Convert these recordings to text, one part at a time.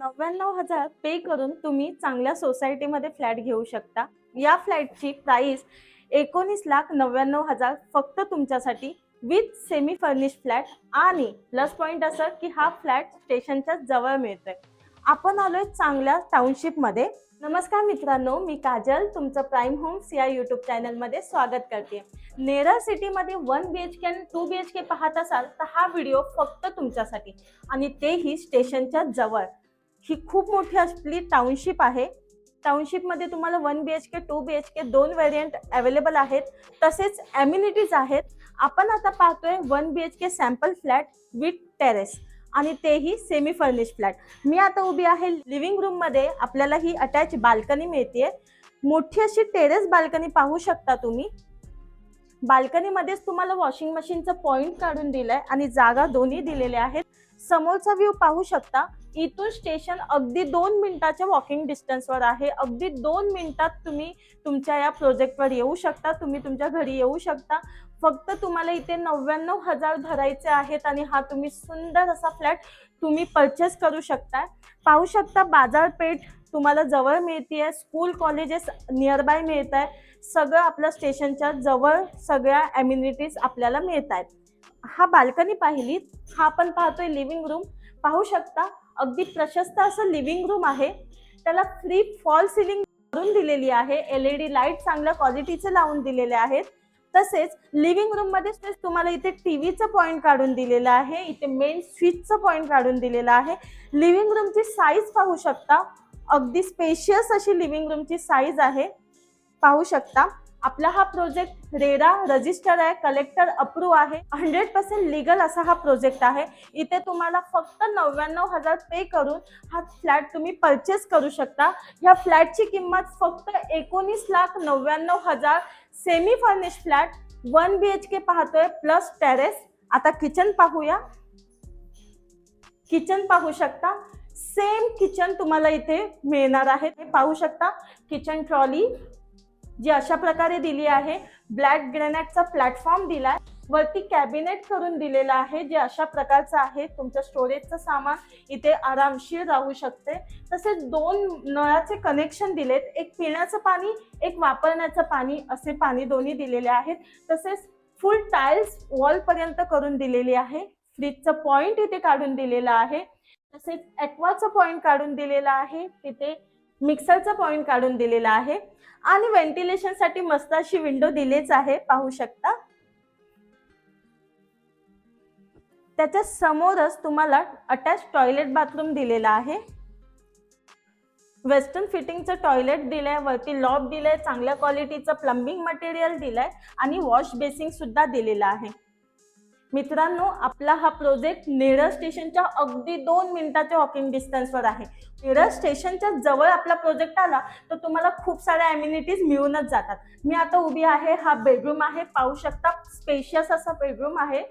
नव्याण्णव हजार पे करून तुम्ही चांगल्या सोसायटीमध्ये फ्लॅट घेऊ शकता. या फ्लॅटची प्राइस एकोणीस लाख नव्याण्णव हजार फक्त तुमच्यासाठी विथ सेमी फर्निश फ्लॅट आणि प्लस पॉईंट असं की हा फ्लॅट स्टेशनच्या जवळ मिळतोय. आपण आलोय चांगल्या टाउनशिपमध्ये नमस्कार मित्रांनो मी काजल तुमचं प्राईम होम्स या यूट्यूब चॅनलमध्ये स्वागत करते. नेरळ सिटीमध्ये वन बी एच के आणि टू बी एच के पाहत असाल तर हा व्हिडिओ फक्त तुमच्यासाठी आणि तेही स्टेशनच्या जवळ. ही खूप मोठी असली टाउनशिप आहे. टाउनशिपमध्ये तुम्हाला one B H K two B H K दोन व्हेरियंट अवेलेबल आहेत. तसेच ॲम्युनिटीज आहेत. आपण आता पाहतोय one B H K sample flat with terrace आणि तेही सेमी फर्निश फ्लॅट मी आता उभी आहे लिव्हिंग रूममध्ये आपल्याला ही अटॅच बाल्कनी मिळते मोठी अशी टेरेस बाल्कनी पाहू शकता तुम्ही. बाल्कनीमध्येच तुम्हाला वॉशिंग मशीनचं पॉईंट काढून दिलंय आणि जागा दोन्ही दिलेल्या आहेत. समोरचा व्ह्यू पाहू शकता. इथून स्टेशन अगदी दोन मिनिटाच्या वॉकिंग डिस्टन्सवर आहे. अगदी दोन मिनिटात तुम्ही तुमच्या या प्रोजेक्टवर येऊ शकता. तुम्ही तुमच्या घरी येऊ शकता. फक्त तुम्हाला इथे नव्याण्णव हजार भरायचे आहेत आणि हा तुम्ही सुंदर असा फ्लॅट तुम्ही परचेस करू शकता पाहू शकता बाजारपेठ तुम्हाला जवळ मिळते स्कूल कॉलेजेस नियरबाय मिळत आहे सगळं आपल्या स्टेशनच्या जवळ सगळ्या ॲम्युनिटीज आपल्याला मिळत आहेत हा बाल्कनी पाहिली हा आपण पाहतोय लिव्हिंग रूम पाहू शकता अगदी प्रशस्त असं लिव्हिंग रूम आहे. त्याला फ्री फॉल सिलिंग करून दिलेली आहे. एल ई डी लाइट चांगल्या क्वालिटीचे लावून दिलेले आहेत. तसेच लिव्हिंग रूममध्ये तुम्हाला इथे टीव्हीचं पॉइंट काढून दिलेलं आहे. इथे मेन स्विचचं पॉइंट काढून दिलेलं आहे. लिव्हिंग रूमची साईज पाहू शकता. अगदी स्पेशियस अशी लिव्हिंग रूमची साईज आहे. पाहू शकता. आपला हा प्रोजेक्ट रेरा रजिस्टर आहे कलेक्टर अप्रूव्ह आहे. हंड्रेड पर्सेंट लिगल असा हा प्रोजेक्ट आहे. इथे तुम्हाला फक्त नव्याण्णव हजार पे करून हा फ्लॅट तुम्ही परचेस करू शकता. ह्या फ्लॅटची किंमत फक्त एकोणीस लाख नव्याण्णव हजार semi furnish flat one B H K पाहतोय प्लस टेरेस आता किचन पाहूया. किचन पाहू शकता. सेम किचन तुम्हाला इथे मिळणार आहे. हे पाहू शकता. किचन ट्रॉली जी अशा प्रकारे दिली आहे. ब्लॅक ग्रेनाइटचा प्लॅटफॉर्म दिलाय. वरती कॅबिनेट करून दिलेला आहे. जे अशा प्रकारचं आहे. तुमच्या स्टोरेजचं सामान इथे आरामशीर राहू शकते. तसेच दोन नळाचे कनेक्शन दिलेत. एक पिण्याचं पाणी एक वापरण्याचं पाणी असे पाणी दोन्ही दिलेले आहेत. तसेच फुल टाईल्स वॉलपर्यंत करून दिलेली आहे. फ्रीजचं पॉइंट इथे काढून दिलेलं आहे. तसेच ॲक्वाचं पॉइंट काढून दिलेला आहे. तिथे मिक्सरचा पॉइंट काढून दिलेला आहे. आणि व्हेंटिलेशनसाठी मस्त अशी विंडो दिलीच आहे. पाहू शकता. त्याच्या समोरच तुम्हाला अटॅच टॉयलेट बाथरूम दिलेला आहे. वेस्टर्न फिटिंगचं टॉयलेट दिलंय. वरती लॉब दिलंय. चांगल्या क्वालिटीचं प्लंबिंग मटेरियल दिलंय. आणि वॉश बेसिंग सुद्धा दिलेलं आहे. मित्रांनो आपला हा प्रोजेक्ट नेरळ स्टेशनच्या अगदी दोन मिनिटाच्या वॉकिंग डिस्टन्सवर आहे. नेरळ स्टेशनच्या जवळ आपला प्रोजेक्ट आला तर तुम्हाला खूप साऱ्या ॲम्युनिटीज मिळूनच जातात. मी आता उभी आहे हा बेडरूम आहे पाहू शकता स्पेशियस असा बेडरूम आहे.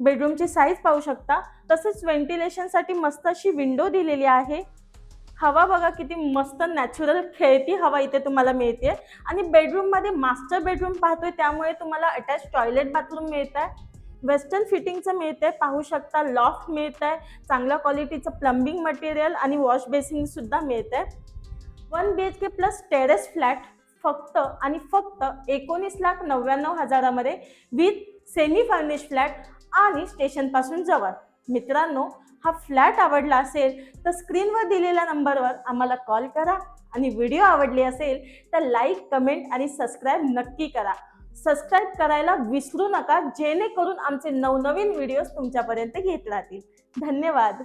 बेडरूमची साईज पाहू शकता. तसेच व्हेंटिलेशनसाठी मस्त अशी विंडो दिलेली आहे. हवा बघा किती मस्त नॅचरल खेळती हवा इथे तुम्हाला मिळते आणि बेडरूममध्ये मास्टर बेडरूम पाहतोय त्यामुळे तुम्हाला अटॅच टॉयलेट बाथरूम मिळत आहे वेस्टर्न फिटिंगचं मिळतंय पाहू शकता. लॉफ्ट मिळत आहे चांगल्या क्वालिटीचं प्लंबिंग मटेरियल आणि वॉश बेसिनसुद्धा मिळत आहे one B H K plus terrace flat फक्त आणि फक्त एकोणीस लाख नव्याण्णव हजारामध्ये विथ सेमी फर्निश फ्लॅट आणि स्टेशनपासून जवळ. मित्रांनो हा फ्लॅट आवडला असेल तर स्क्रीनवर दिलेल्या नंबरवर आम्हाला कॉल करा आणि व्हिडिओ आवडली असेल तर लाईक कमेंट आणि सबस्क्राईब नक्की करा. सबस्क्राईब करायला विसरू नका जेणेकरून आमचे नवनवीन व्हिडिओज तुमच्यापर्यंत घेत राहतील धन्यवाद.